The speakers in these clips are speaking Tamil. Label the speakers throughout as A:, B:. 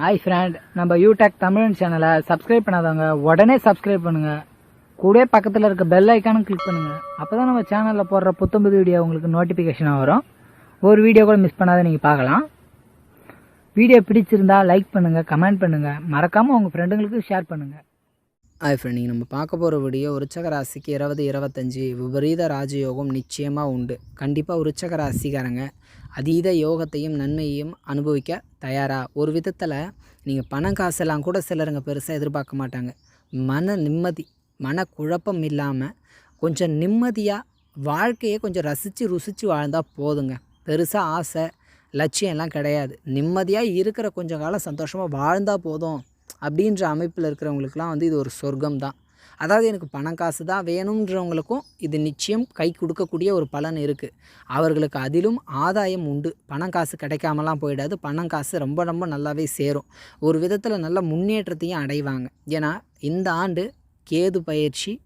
A: ஹாய் ஃப்ரெண்ட் நம்ம யூடெக் தமிழ் சேனலை சப்ஸ்கிரைப் பண்ணாதவங்க உடனே சப்ஸ்கிரைப் பண்ணுங்க. கூட பக்கத்தில் இருக்க பெல் ஐக்கானும் கிளிக் பண்ணுங்க. அப்பதான் நம்ம சேனலில் போடுற புத்தம்புது வீடியோ உங்களுக்கு நோட்டிஃபிகேஷனாக வரும். ஒரு வீடியோ கூட மிஸ் பண்ணாத நீங்கள் பார்க்கலாம். வீடியோ பிடிச்சிருந்தா லைக் பண்ணுங்கள் கமெண்ட் பண்ணுங்கள் மறக்காமல் உங்கள் ஃப்ரெண்டுங்களுக்கு ஷேர் பண்ணுங்கள்
B: ஹாய் ஃப்ரெண்ட் நீங்கள் நம்ம பார்க்க போகிற வீடியோ உச்சக ராசிக்கு இருபது இருபத்தஞ்சி விபரீத ராஜயோகம் நிச்சயமாக உண்டு. கண்டிப்பாக உச்சக ராசிக்காரங்க அதீத யோகத்தையும் நன்மையையும் அனுபவிக்க தயாராக ஒரு விதத்தில் நீங்கள் பணம் காசெல்லாம் கூட சிலருங்க பெருசாக எதிர்பார்க்க மாட்டாங்க. மன நிம்மதி மன குழப்பம் இல்லாமல் கொஞ்சம் நிம்மதியாக வாழ்க்கையை கொஞ்சம் ரசித்து ருசித்து வாழ்ந்தால் போதுங்க. பெருசாக ஆசை லட்சியம் எல்லாம் கிடையாது. நிம்மதியாக இருக்கிற கொஞ்சம் காலம் சந்தோஷமாக வாழ்ந்தால் போதும். அப்படின்ற அமைப்பில் இருக்கிறவங்களுக்குலாம் வந்து இது ஒரு சொர்க்கம் தான் அதாவது எனக்கு பணம் காசு தான் வேணுன்றவங்களுக்கும் இது நிச்சயம் கை கொடுக்கக்கூடிய ஒரு பலன் இருக்குது அவர்களுக்கு அதிலும் ஆதாயம் உண்டு. பணம் காசு கிடைக்காமலாம் போயிடாது. பணம் காசு ரொம்ப ரொம்ப நல்லாவே சேரும். ஒரு விதத்தில் நல்ல முன்னேற்றத்தையும் அடைவாங்க. ஏன்னா இந்த ஆண்டு கேது பயிற்சி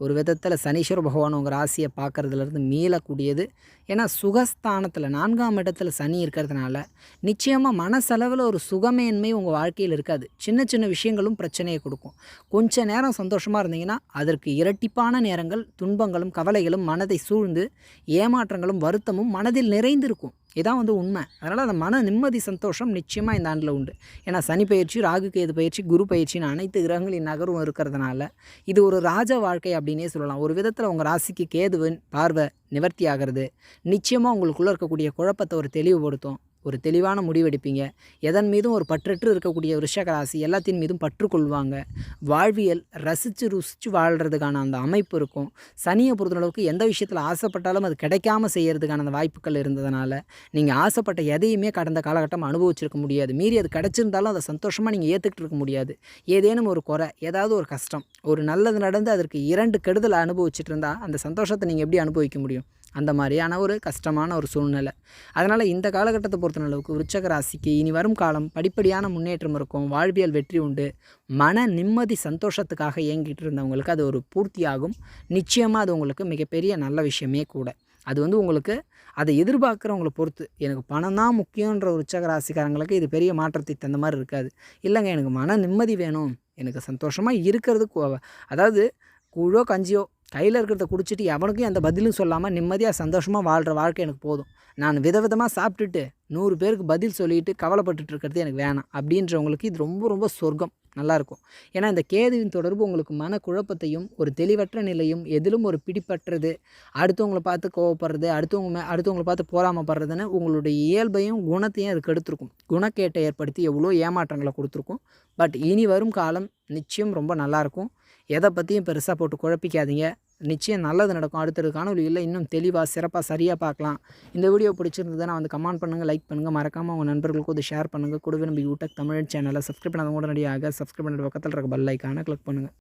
B: ஒரு விதத்தில் சனீஸ்வர பகவான் உங்கள் ராசியை பார்க்குறதுலேருந்து மீளக்கூடியது. ஏன்னா சுகஸ்தானத்தில் நான்காம் இடத்துல சனி இருக்கிறதுனால நிச்சயமாக மனசளவில் ஒரு சுகமேன்மை உங்கள் வாழ்க்கையில் இருக்காது. சின்ன சின்ன விஷயங்களும் பிரச்சனையை கொடுக்கும். கொஞ்ச நேரம் சந்தோஷமாக இருந்தீங்கன்னா அதற்கு இரட்டிப்பான நேரங்கள் துன்பங்களும் கவலைகளும் மனதை சூழ்ந்து ஏமாற்றங்களும் வருத்தமும் மனதில் நிறைந்திருக்கும். இதான் வந்து உண்மை. அதனால் அந்த மன நிம்மதி சந்தோஷம் நிச்சயமாக இந்த ஆண்டில் உண்டு. ஏன்னா சனி பயிற்சி ராகு கேது பயிற்சி குரு பயிற்சின்னு அனைத்து கிரகங்களின் நகரும் இருக்கிறதுனால இது ஒரு ராஜ வாழ்க்கை அப்படின்னே சொல்லலாம். ஒரு விதத்தில் உங்கள் ராசிக்கு கேதுவின் பார்வை நிவர்த்தி ஆகிறது. நிச்சயமாக உங்களுக்குள்ளே இருக்கக்கூடிய குழப்பத்தை ஒரு தெளிவுபடுத்தும். ஒரு தெளிவான முடிவெடுப்பீங்க. எதன் மீதும் ஒரு பற்றற்று இருக்கக்கூடிய ரிஷக ராசி எல்லாத்தின் மீதும் பற்றுக்கொள்வாங்க வாழ்வியல் ரசித்து ருசித்து வாழ்கிறதுக்கான அந்த அமைப்பு இருக்கும். சனியை பொறுத்தளவுக்கு எந்த விஷயத்தில் ஆசைப்பட்டாலும் அது கிடைக்காம செய்கிறதுக்கான அந்த வாய்ப்புகள் இருந்ததுனால நீங்கள் ஆசைப்பட்ட எதையுமே கடந்த காலகட்டம் அனுபவிச்சிருக்க முடியாது. மீறி அது கிடச்சிருந்தாலும் அதை சந்தோஷமாக நீங்கள் ஏற்றுக்கிட்டு இருக்க முடியாது. ஏதேனும் ஒரு குறை ஏதாவது ஒரு கஷ்டம் ஒரு நல்லது நடந்து அதற்கு இரண்டு கெடுதல் அனுபவிச்சுட்டு இருந்தால் அந்த சந்தோஷத்தை நீங்கள் எப்படி அனுபவிக்க முடியும்? அந்த மாதிரியான ஒரு கஷ்டமான ஒரு சூழ்நிலை. அதனால் இந்த காலகட்டத்தை பொறுத்த அளவுக்கு விருச்சக ராசிக்கு இனி வரும் காலம் படிப்படியான முன்னேற்றம் இருக்கும் வாழ்வியல் வெற்றி உண்டு மன நிம்மதி சந்தோஷத்துக்காக இயங்கிட்டு இருந்தவங்களுக்கு அது ஒரு பூர்த்தியாகும். நிச்சயமாக அது உங்களுக்கு மிகப்பெரிய நல்ல விஷயமே கூட. அது வந்து உங்களுக்கு அதை எதிர்பார்க்குறவங்கள பொறுத்து எனக்கு பணம் தான் முக்கியன்ற ஒரு ராசிக்காரங்களுக்கு இது பெரிய மாற்றத்தை தந்த மாதிரி இருக்காது. இல்லைங்க எனக்கு மன நிம்மதி வேணும் எனக்கு சந்தோஷமாக இருக்கிறது அதாவது கூழோ கஞ்சியோ கையில் இருக்கிறத குடிச்சிட்டு எவனுக்கும் அந்த பதிலும் சொல்லாமல் நிம்மதியாக சந்தோஷமாக வாழ்கிற வாழ்க்கை எனக்கு போதும். நான் விதவிதமாக சாப்பிட்டுட்டு நூறு பேருக்கு பதில் சொல்லிட்டு கவலைப்பட்டுட்டு இருக்கிறது எனக்கு வேணாம். அப்படின்றவங்களுக்கு இது ரொம்ப ரொம்ப சொர்க்கம். நல்லாயிருக்கும் ஏன்னா இந்த கேதுவின் தொடர்பு உங்களுக்கு மன குழப்பத்தையும் ஒரு தெளிவற்ற நிலையும் எதிலும் ஒரு பிடிப்பற்றது அடுத்தவங்கள பார்த்து கோவப்படுறது அடுத்தவங்க மே அடுத்தவங்கள பார்த்து போராமப்படுறதுன்னு உங்களுடைய இயல்பையும் குணத்தையும் அதுக்கு எடுத்திருக்கும். குணக்கேட்டை ஏற்படுத்தி எவ்வளோ ஏமாற்றங்களை கொடுத்துருக்கும். பட் இனி வரும் காலம் நிச்சயம் ரொம்ப நல்லாயிருக்கும் எதை பற்றியும் பெருசாக போட்டு குழப்பிக்காதீங்க. நிச்சயம் நல்லது நடக்கும். அடுத்தது காணொலியில் இன்னும் தெளிவாக சிறப்பாக சரியாக பார்க்கலாம். இந்த வீடியோ பிடிச்சிருந்ததுன்னா வந்து கமெண்ட் பண்ணுங்கள் லைக் பண்ணுங்கள் மறக்காமல் உங்கள் நண்பர்களுக்கு வந்து ஷேர் பண்ணுங்கள் கூடவே நம்ம யூடியூப் தமிழ் சேனலை சப்ஸ்கிரைப் பண்ணாத உடனடியாக சப்ஸ்கிரைப் பண்ணுற பக்கத்தில் இருக்க பெல் ஐக்கானை கிளிக் பண்ணுங்கள்